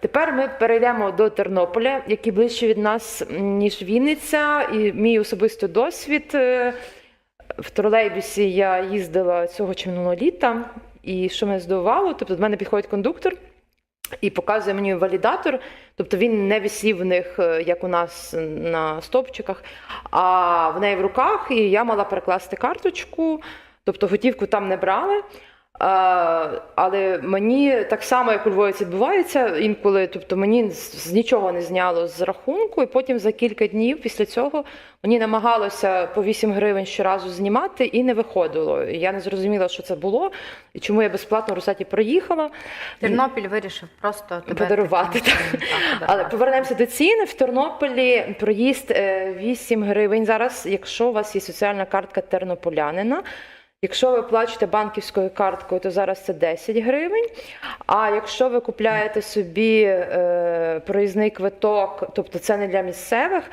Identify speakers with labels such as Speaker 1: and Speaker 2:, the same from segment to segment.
Speaker 1: Тепер ми перейдемо до Тернополя, який ближче від нас, ніж Вінниця, і мій особистий досвід. е, В тролейбусі я їздила цього чи минулого літа, і що мене здивувало, тобто до мене підходить кондуктор і показує мені валідатор. Тобто він не висів в них, е, як у нас на стопчиках, а в неї в руках, і я мала перекласти карточку, тобто готівку там не брали. А, але мені так само, як у Львові це відбувається інколи, тобто мені з, нічого не зняло з рахунку, і потім за кілька днів після цього мені намагалося по 8 гривень щоразу знімати і не виходило. І Я не зрозуміла, що це було, і чому я безплатно в Росаті проїхала.
Speaker 2: Тернопіль вирішив просто тебе
Speaker 1: Подарувати, так.
Speaker 2: так,
Speaker 1: Але повернемося до цін. В Тернополі проїзд е, 8 гривень зараз, якщо у вас є соціальна картка тернополянина. Якщо ви плачете банківською карткою, то зараз це 10 гривень. А якщо ви купляєте собі е, проїзний квиток, тобто це не для місцевих,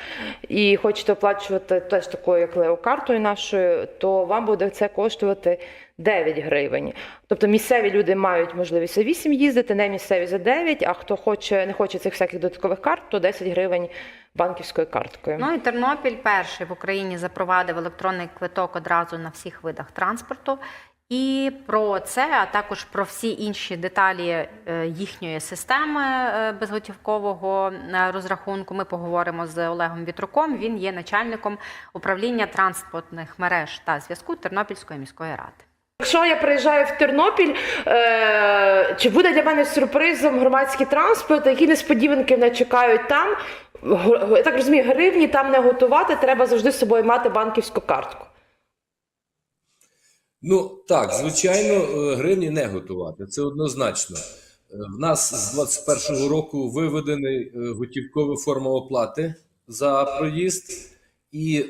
Speaker 1: і хочете оплачувати теж такою, як леокартою нашою, то вам буде це коштувати 9 гривень. Тобто місцеві люди мають можливість за 8 їздити, не місцеві за 9, а хто хоче, не хоче цих всяких додаткових карт, то 10 гривень банківською карткою.
Speaker 2: Ну і Тернопіль перший в Україні запровадив електронний квиток одразу на всіх видах транспорту. І про це, а також про всі інші деталі е, їхньої системи е, безготівкового е, розрахунку. Ми поговоримо з Олегом Вітруком. Він є начальником управління транспортних мереж та зв'язку Тернопільської міської ради.
Speaker 1: Якщо я приїжджаю в Тернопіль, е, чи буде для мене сюрпризом громадський транспорт, які несподіванки мене чекають там? Я так розумію, гривні там не готувати, треба завжди з собою мати банківську картку.
Speaker 3: Ну так, звичайно, е, гривні не готувати. Це однозначно. Е, В нас з 21-го року виведений е, готівкова форма оплати за проїзд, і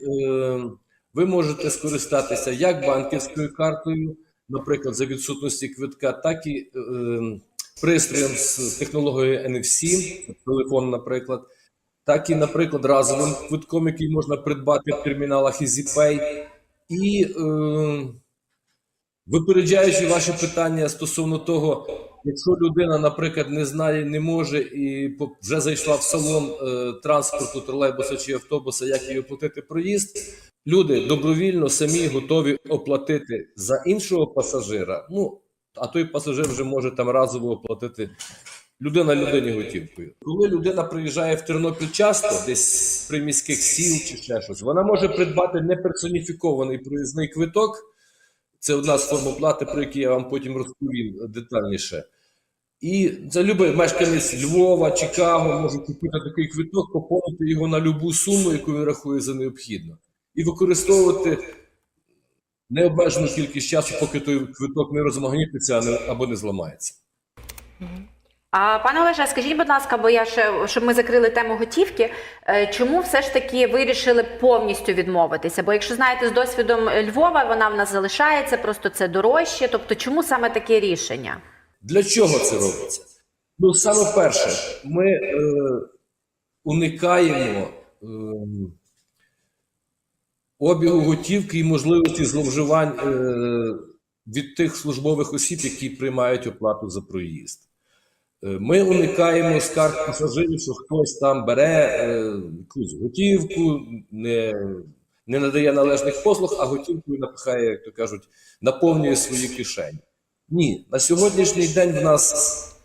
Speaker 3: ви можете скористатися як банківською картою, наприклад, за відсутності квитка, так і е, пристроєм з технологією NFC, телефон, наприклад, так і, наприклад, разовим квитком, який можна придбати в терміналах EasyPay. І е, Випереджаючи ваше питання стосовно того, якщо людина, наприклад, не знає, не може і вже зайшла в салон е, транспорту, тролейбуса чи автобуса, як їй оплатити проїзд, люди добровільно самі готові оплатити за іншого пасажира. Ну а той пасажир вже може там разово оплатити людина людині готівкою. Коли людина приїжджає в Тернопіль часто, десь при міських сіл чи ще щось, вона може придбати неперсоніфікований проїзний квиток. Це одна з форм оплати, про які я вам потім розповім детальніше. І це любий мешканець Львова, Чикаго може купити такий квиток, поповнити його на любу суму, яку він рахує за необхідно, і використовувати необмежену кількість часу, поки той квиток не розмагнітиться або не зламається.
Speaker 2: А пане Олеже, скажіть, будь ласка, бо я ще щоб ми закрили тему готівки. е, Чому все ж таки вирішили повністю відмовитися? Бо якщо знаєте, з досвідом Львова вона в нас залишається, просто це дорожче. Тобто, чому саме таке рішення?
Speaker 3: Для чого це робиться? Ну, саме перше, ми е, уникаємо е, обігу готівки і можливості зловживань е, від тих службових осіб, які приймають оплату за проїзд. Е, Ми уникаємо скарг пасажирів, що хтось там бере е, якусь готівку, не, не надає належних послуг, а готівкою напихає, як то кажуть, наповнює свої кишені. Ні, на сьогоднішній день в нас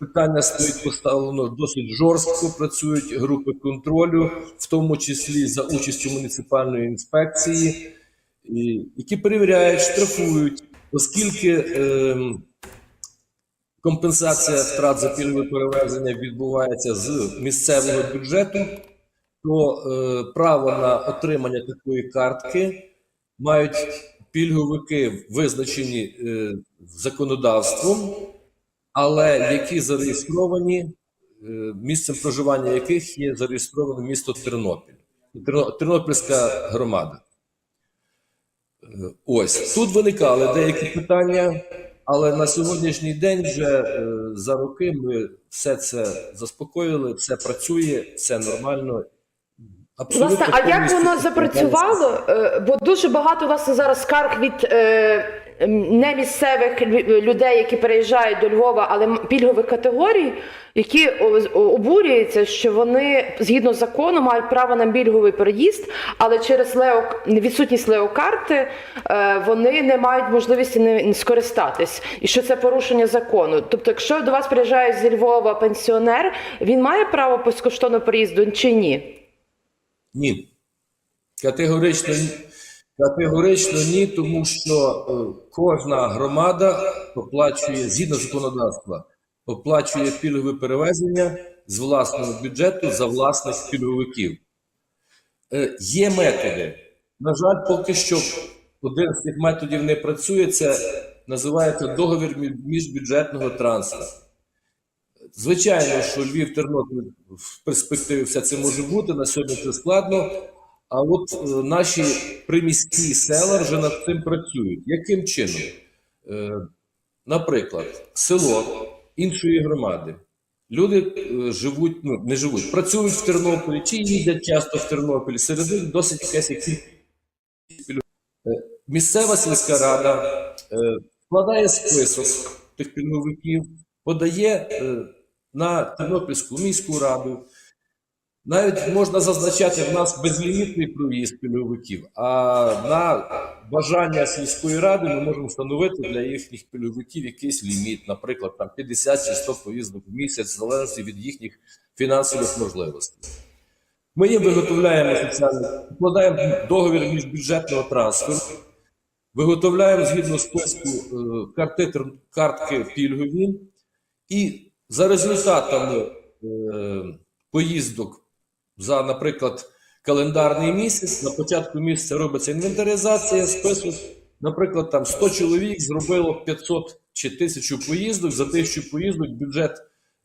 Speaker 3: питання стоїть поставлено досить жорстко. Працюють групи контролю, в тому числі за участю муніципальної інспекції, які перевіряють, штрафують, оскільки ем, компенсація втрат за пільгове перевезення відбувається з місцевого бюджету, то е, право на отримання такої картки мають пільговики, визначені е, законодавством, але які зареєстровані, е, місцем проживання яких є зареєстроване місто Тернопіль, Терно- Тернопільська громада. Е, Ось тут виникали деякі питання, але на сьогоднішній день вже е, за роки ми все це заспокоїли, все працює, все нормально. Абсолютно
Speaker 1: Власне, а як воно запрацювало? Бо дуже багато у вас зараз скарг від е, не місцевих людей, які переїжджають до Львова, але пільгових категорій, які обурюються, що вони згідно закону мають право на пільговий переїзд, але через лео відсутність леокарти е, вони не мають можливості не скористатись, і що це порушення закону. Тобто, якщо до вас приїжджає зі Львова пенсіонер, він має право безкоштовного переїзду чи ні?
Speaker 3: Ні. Категорично. Категорично ні, тому що е, кожна громада оплачує, згідно законодавства, оплачує пільгове перевезення з власного бюджету за власних пільговиків. Е, Є методи. На жаль, поки що один з цих методів не працює. Це називається договір міжбюджетного трансферу. Звичайно, що Львів, Тернопіль в перспективі все це може бути. На сьогодні це складно. А от е, наші приміські села вже над цим працюють. Яким чином? Е, наприклад, село іншої громади. Люди е, живуть, ну не живуть, працюють в Тернополі чи їздять часто в Тернопіль. Серед них досить якась Е, Місцева сільська рада складає список тих пільговиків, подає на Тернопільську міську раду. Навіть можна зазначати в нас безлімітний проїзд пільговиків, а на бажання сільської ради ми можемо встановити для їхніх пільговиків якийсь ліміт, наприклад, там 50 чи 100 поїздок в місяць, в залежності від їхніх фінансових можливостей. Ми їм виготовляємо соціальний, вкладаємо договір міжбюджетного трансферу, виготовляємо згідно списку е, карти, картки пільгові, і за результатами е, поїздок за, наприклад, календарний місяць, на початку місяця робиться інвентаризація, список. Наприклад, там 100 чоловік зробило 500 чи 1000 поїздок. За 1000 поїздок бюджет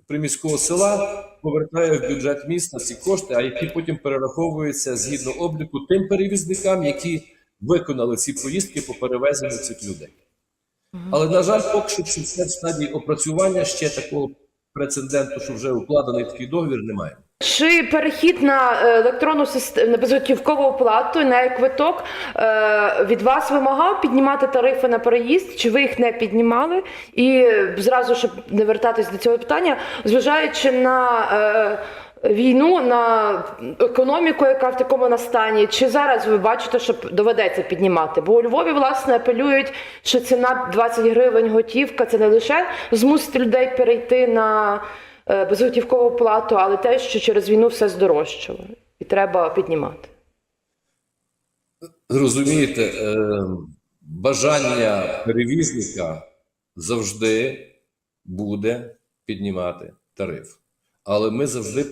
Speaker 3: приміського села повертає в бюджет міста ці кошти, а які потім перераховуються згідно обліку тим перевізникам, які виконали ці поїздки по перевезенню цих людей. Але, на жаль, поки що це в стадії опрацювання ще такого прецеденту, що вже укладений такий договір, немає.
Speaker 1: Чи перехід на е, електронну систему на безготівкову оплату на квиток е, від вас вимагав піднімати тарифи на переїзд? Чи ви їх не піднімали? І зразу, щоб не вертатись до цього питання, зважаючи на е, війну, на економіку, яка в такому настані, чи зараз ви бачите, що доведеться піднімати? Бо у Львові власне апелюють, що ціна 20 гривень готівка це не лише змусить людей перейти на безготівкову плату, але те, що через війну все здорожчало, і треба піднімати.
Speaker 3: Розумієте, е, бажання перевізника завжди буде піднімати тариф. Але ми завжди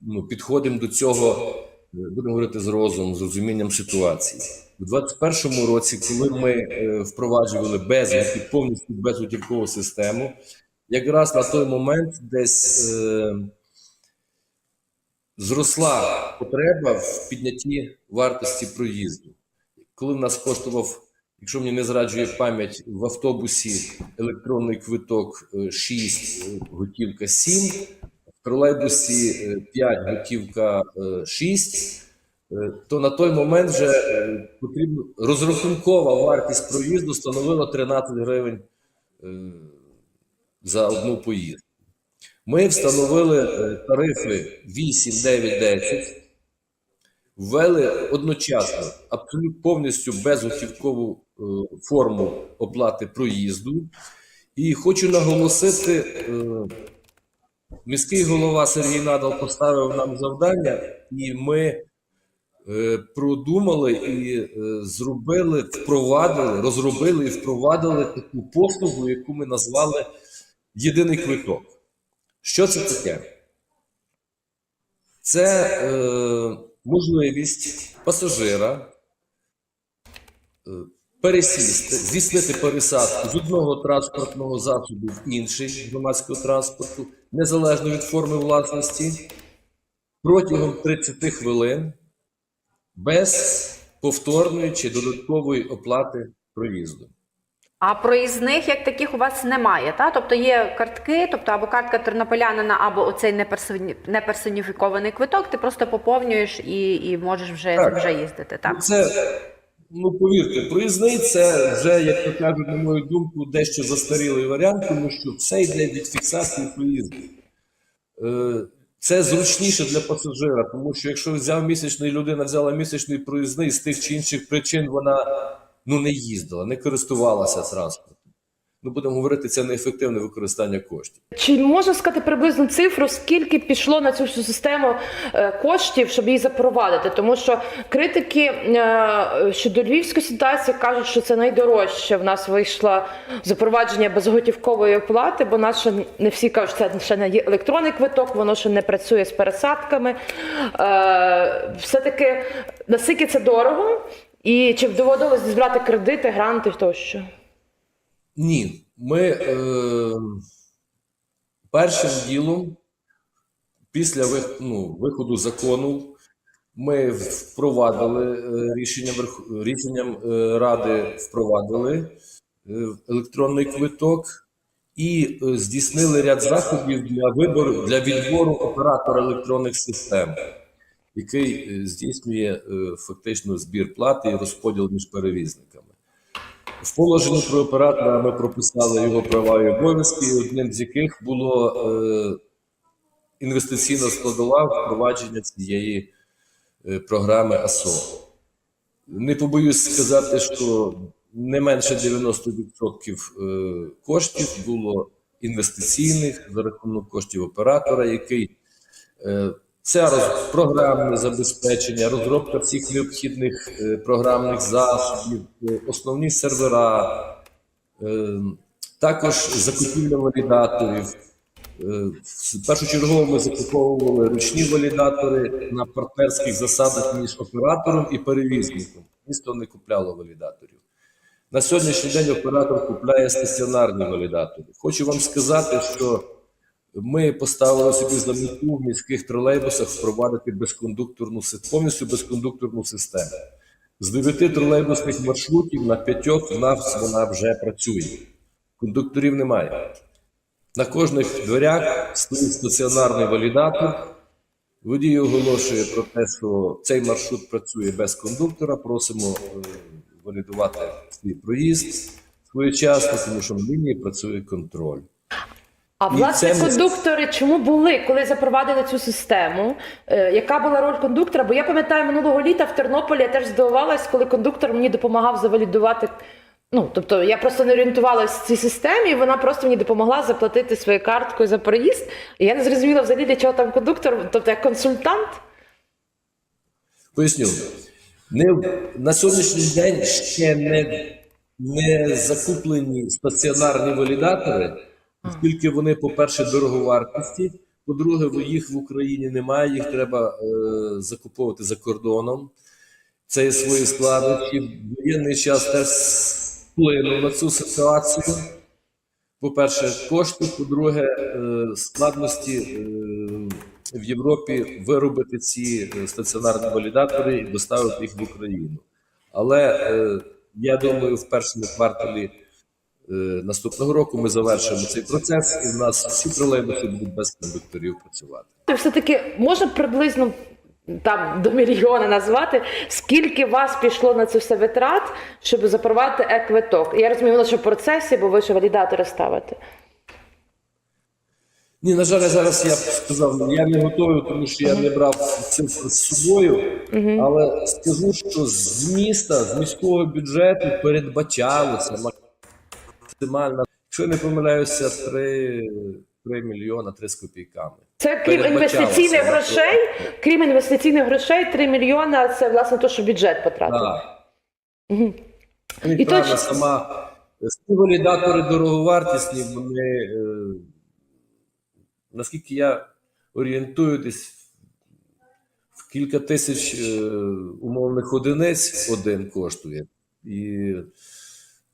Speaker 3: ну, підходимо до цього, е, будемо говорити з розумом, з розумінням ситуації. У 2021 році, коли ми е, впроваджували безготів, повністю безготівкову систему, якраз на той момент десь е, зросла потреба в піднятті вартості проїзду. Коли в нас коштував, якщо мені не зраджує пам'ять, в автобусі електронний квиток е, 6, е, готівка 7, в тролейбусі е, 5, готівка е, 6, е, то на той момент вже е, потрібно розрахункова вартість проїзду становила 13 гривень е, за одну поїздку. Ми встановили е, тарифи 8, 9, 10, ввели одночасно абсолютно повністю безготівкову е, форму оплати проїзду. І хочу наголосити, е, міський голова Сергій Надал поставив нам завдання, і ми продумали і зробили, впровадили, розробили і впровадили таку послугу, яку ми назвали єдиний квиток. Що це таке? Це е, можливість пасажира е, пересісти, здійснити пересадку з одного транспортного засобу в інший громадського транспорту, незалежно від форми власності, протягом 30 хвилин без повторної чи додаткової оплати проїзду.
Speaker 2: А проїзних як таких у вас немає, та? Тобто є картки, тобто або картка тернополянина, або оцей неперсоніфікований квиток, ти просто поповнюєш і, і можеш вже,
Speaker 3: Так.
Speaker 2: вже їздити. Так?
Speaker 3: Це Ну, повірте, проїзний це вже, як то кажуть, на мою думку, дещо застарілий варіант, тому що все йде від фіксації проїзду. Е, Це зручніше для пасажира, тому що якщо взяв місячний людина, взяла місячний проїзний з тих чи інших причин, вона ну, не їздила, не користувалася транспортом. Ну, будемо говорити, це неефективне використання коштів.
Speaker 1: Чи можна сказати приблизну цифру, скільки пішло на цю всю систему е, коштів, щоб її запровадити? Тому що критики е, щодо львівської ситуації кажуть, що це найдорожче в нас вийшло запровадження безготівкової оплати, бо ще не всі кажуть, що це ще не електронний квиток, воно ще не працює з пересадками. Е, Все-таки наскільки це дорого, і чи б доводилось збирати кредити, гранти тощо?
Speaker 3: Ні, ми е, першим ділом, після ну, виходу закону, ми впровадили е, рішенням, Верх- рішенням е, Ради впровадили е, електронний квиток і здійснили ряд заходів для вибору для відбору оператора електронних систем, який е, здійснює е, фактично збір плати і розподіл між перевізниками. В положенні про оператора ми прописали його права і обов'язки, одним з яких було е, інвестиційна складова впровадження цієї програми АСО. Не побоюсь сказати, що не менше 90% е, коштів було інвестиційних за рахунок коштів оператора, який це роз- програмне забезпечення, розробка всіх необхідних е, програмних засобів, е, основні сервера, е, також закупівля валідаторів. В- Першочергово ми закуповували ручні валідатори на партнерських засадах між оператором і перевізником. Місто не купляло валідаторів. На сьогоднішній день оператор купляє стаціонарні валідатори. Хочу вам сказати, що ми поставили собі за мету в міських тролейбусах впровадити безкондукторну повністю безкондукторну систему. З дев'яти тролейбусних маршрутів на п'ятьох в нас вона вже працює. Кондукторів немає. На кожних дверях стоїть стаціонарний валідатор. Водій оголошує про те, що цей маршрут працює без кондуктора. Просимо е, валідувати свій проїзд своєчасно, тому що на лінії працює контроль.
Speaker 1: А власне
Speaker 3: це
Speaker 1: кондуктори чому були, коли запровадили цю систему? Е, яка була роль кондуктора? Бо я пам'ятаю минулого літа в Тернополі я теж здивувалась, коли кондуктор мені допомагав завалідувати. Ну, тобто я просто не орієнтувалася в цій системі, і вона просто мені допомогла заплатити своєю карткою за проїзд. І я не зрозуміла взагалі, для чого там кондуктор, тобто як консультант.
Speaker 3: Поясню. Не, на сьогоднішній день ще не, не закуплені стаціонарні валідатори, оскільки вони, по-перше, дороговартісті, по-друге, їх в Україні немає, їх треба е, закуповувати за кордоном. Це є свої складнощі. Воєнний час теж вплинув на цю ситуацію. По-перше, кошти, по-друге, е, складності е, в Європі виробити ці е, стаціонарні валідатори і доставити їх в Україну. Але е, я думаю, в першому кварталі наступного року ми завершимо цей процес, і в нас всі тролейбуси будуть без кондукторів працювати.
Speaker 1: Все-таки можна приблизно там до мільйона назвати, скільки вас пішло на це все витрат, щоб запровадити е-квиток? Я розумію, ще в процесі, бо ви ще валідатори ставите.
Speaker 3: Ні, на жаль, зараз я б сказав, я не готовий, тому що я не брав цифр з собою. Але скажу, що з міста, з міського бюджету передбачалося максимально, якщо я не помиляюся, 3, 3 мільйона 3 з копійками.
Speaker 1: Це крім інвестиційних грошей, крім інвестиційних грошей, 3 мільйона це власне те, що бюджет потратив.
Speaker 3: Так. Ну,
Speaker 1: І точно-
Speaker 3: сама ці валідатори дороговартісні, вони, е, наскільки я орієнтую, десь в кілька тисяч е, умовних одиниць один коштує. І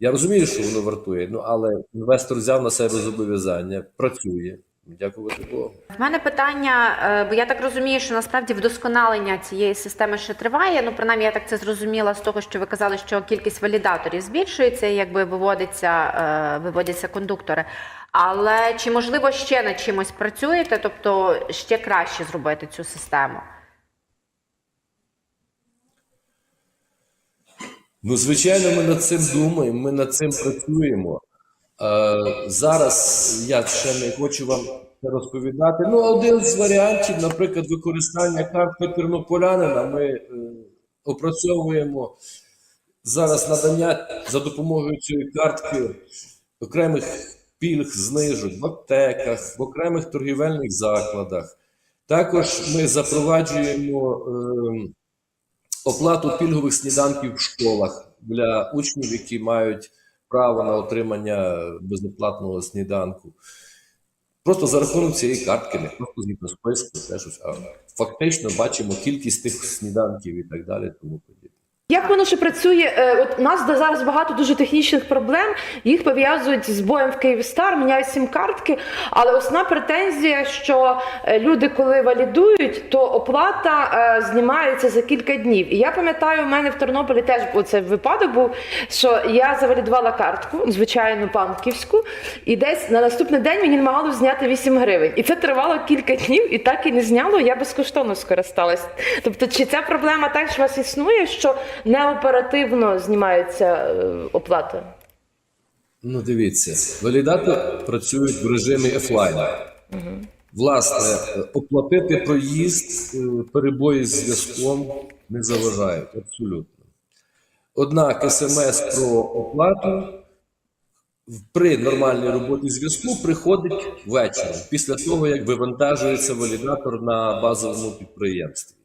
Speaker 3: я розумію, що воно вартує, ну але інвестор взяв на себе зобов'язання, працює. Дякувати Богу.
Speaker 2: В мене питання, е, бо я так розумію, що насправді вдосконалення цієї системи ще триває. Ну, принаймні, я так це зрозуміла з того, що ви казали, що кількість валідаторів збільшується, якби виводиться, е, виводяться кондуктори. Але чи можливо ще над чимось працюєте, тобто ще краще зробити цю систему?
Speaker 3: Ну, звичайно, ми над цим думаємо, ми над цим працюємо. Е, зараз я ще не хочу вам це розповідати. Ну, один з варіантів, наприклад, використання картки тернополянина. Ми е, опрацьовуємо зараз надання за допомогою цієї картки окремих пільг, знижок в аптеках, в окремих торгівельних закладах. Також ми запроваджуємо. Е, оплату пільгових сніданків в школах для учнів, які мають право на отримання безоплатного сніданку. Просто за рахунок цієї картки, не просто згідно списку, те щось, а фактично бачимо кількість тих сніданків і так далі. Тому подібне.
Speaker 1: Як воно ще працює? Е, От у нас зараз багато дуже технічних проблем. Їх пов'язують з боєм в Київстар, міняють сім картки. Але основна претензія, що е, люди, коли валідують, то оплата е, знімається за кілька днів. І я пам'ятаю, у мене в Тернополі теж оцей випадок був, що я завалідувала картку, звичайну банківську, і десь на наступний день мені намагалось зняти 8 гривень. І це тривало кілька днів, і так і не зняло. Я безкоштовно скористалась. Тобто, чи ця проблема теж у вас існує, що неоперативно знімається е, оплата?
Speaker 3: Ну, дивіться, валідати працюють в режимі офлайн. Власне, оплатити проїзд, е, перебої з зв'язком не заважають абсолютно. Однак смс про оплату при нормальній роботі зв'язку приходить ввечері, після того, як вивантажується валідатор на базовому підприємстві.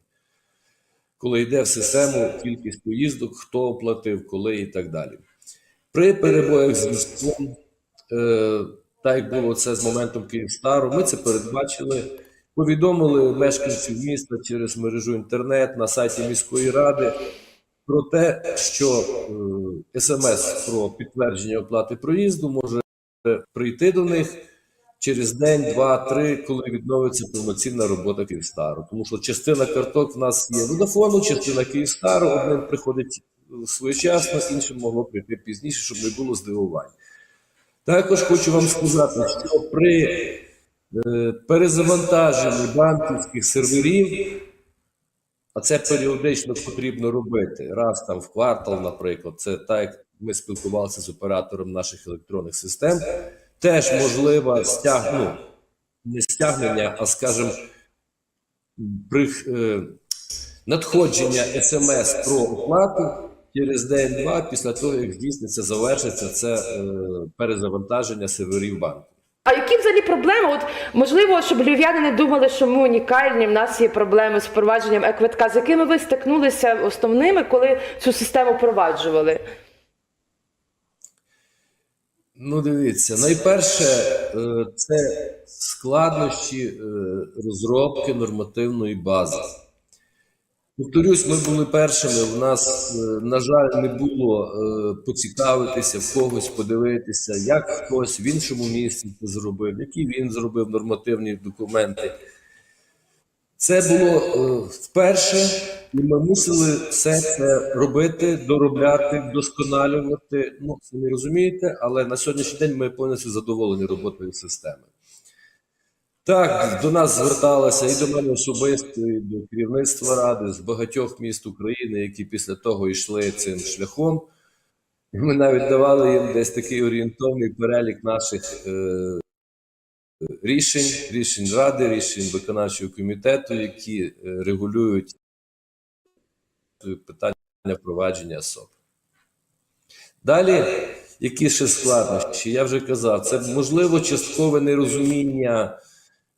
Speaker 3: Коли йде в систему кількість поїздок, хто оплатив, коли і так далі. При перебоях з зв'язком, е, так як було це з моментом Київстару, ми це передбачили, повідомили мешканців міста через мережу інтернет на сайті міської ради про те, що е, смс про підтвердження оплати проїзду може прийти до них через день, два, три, коли відновиться повноцінна робота Київстару. Тому що частина карток в нас є Водафону, частина Київстару, одним приходить своєчасно, іншим могло прийти пізніше, щоб не було здивувань. Також хочу вам сказати, що при е, перезавантаженні банківських серверів, а це періодично потрібно робити, раз там в квартал, наприклад, це так, як ми спілкувалися з оператором наших електронних систем, теж можливо стяг... ну, не стягнення, а скажімо, при, е, надходження смс про оплату через день-два після того, як здійсниться, завершиться це е, перезавантаження серверів банку.
Speaker 1: А які взагалі проблеми? От можливо, щоб львів'яни не думали, що ми унікальні, в нас є проблеми з впровадженням е-квитка, з якими ви стикнулися основними, коли цю систему впроваджували?
Speaker 3: Ну, дивіться, найперше, е, це складнощі е, розробки нормативної бази. Повторюсь, ми були першими. У нас, е, на жаль, не було поцікавитися в когось, подивитися, як хтось в іншому місці це зробив, які він зробив нормативні документи. Це було вперше, і ми мусили все це робити, доробляти, вдосконалювати. Ну, самі розумієте, але на сьогоднішній день ми повністю задоволені роботою системи. Так, до нас зверталися і до мене особисто, і до керівництва ради з багатьох міст України, які після того йшли цим шляхом. Ми навіть давали їм десь такий орієнтовний перелік наших е, рішень, рішень ради, рішень виконавчого комітету, які е, регулюють питання впровадження СОП. Далі, які ще складнощі? Я вже казав, це можливо часткове нерозуміння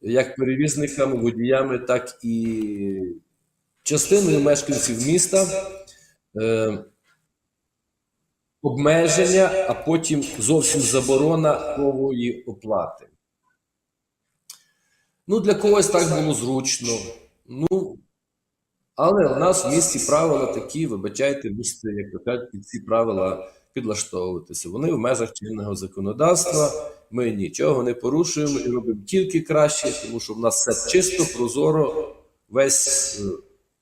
Speaker 3: як перевізниками, водіями, так і частиною мешканців міста. Е, обмеження, а потім зовсім заборона нової оплати. Ну, для когось так було зручно. Ну, але у нас в місті правила такі, вибачайте, мусите, як то кажуть, ці правила підлаштовуватися. Вони в межах чинного законодавства. Ми нічого не порушуємо і робимо тільки краще, тому що в нас все чисто, прозоро, весь е,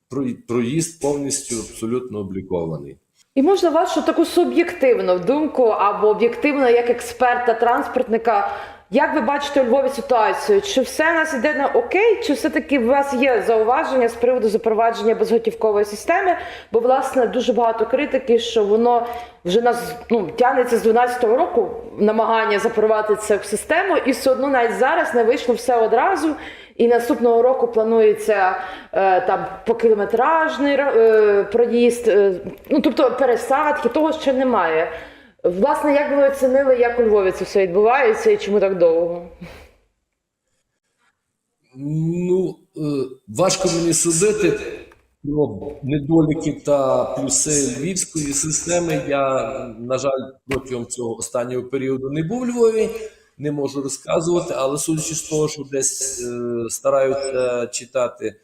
Speaker 3: про- проїзд повністю абсолютно облікований.
Speaker 1: І можна вашу таку суб'єктивну думку або об'єктивно як експерта, транспортника, Як ви бачите у Львові ситуацію? Чи все у нас йде на окей, чи все-таки у вас є зауваження з приводу запровадження безготівкової системи? Бо власне дуже багато критики, що воно вже нас ну тягнеться з 12-го року намагання запровадити це в систему, і все одно навіть зараз не вийшло все одразу. І наступного року планується е, там покілометражний е, проїзд, е, ну тобто пересадки, того ще немає. Власне, як ви оцінили, як у Львові це все відбувається і чому так довго?
Speaker 3: Ну, е, важко мені судити про недоліки та плюси львівської системи. Я, на жаль, протягом цього останнього періоду не був у Львові, не можу розказувати, але судячи з того, що десь е, стараються читати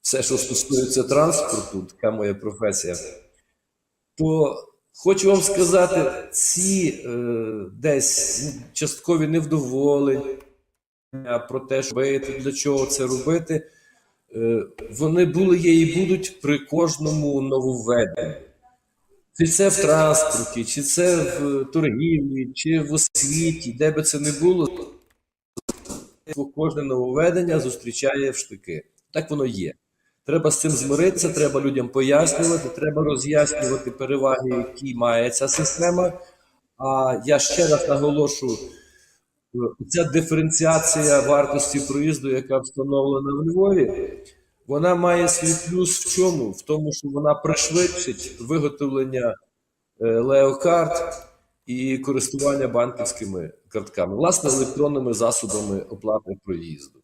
Speaker 3: все, що стосується транспорту, така моя професія, то хочу вам сказати, ці е, десь часткові невдоволення про те, що робити, для чого це робити, е, вони були є і будуть при кожному нововведенні. Чи це в транспорті, чи це в торгівлі, чи в освіті, де би це не було, кожне нововведення зустрічає в штики. Так воно є. Треба з цим змиритися, треба людям пояснювати, треба роз'яснювати переваги, які має ця система. А я ще раз наголошую, ця диференціація вартості проїзду, яка встановлена в Львові, вона має свій плюс в чому? В тому, що вона пришвидшить виготовлення е, леокарт і користування банківськими картками, власне, електронними засобами оплати проїзду.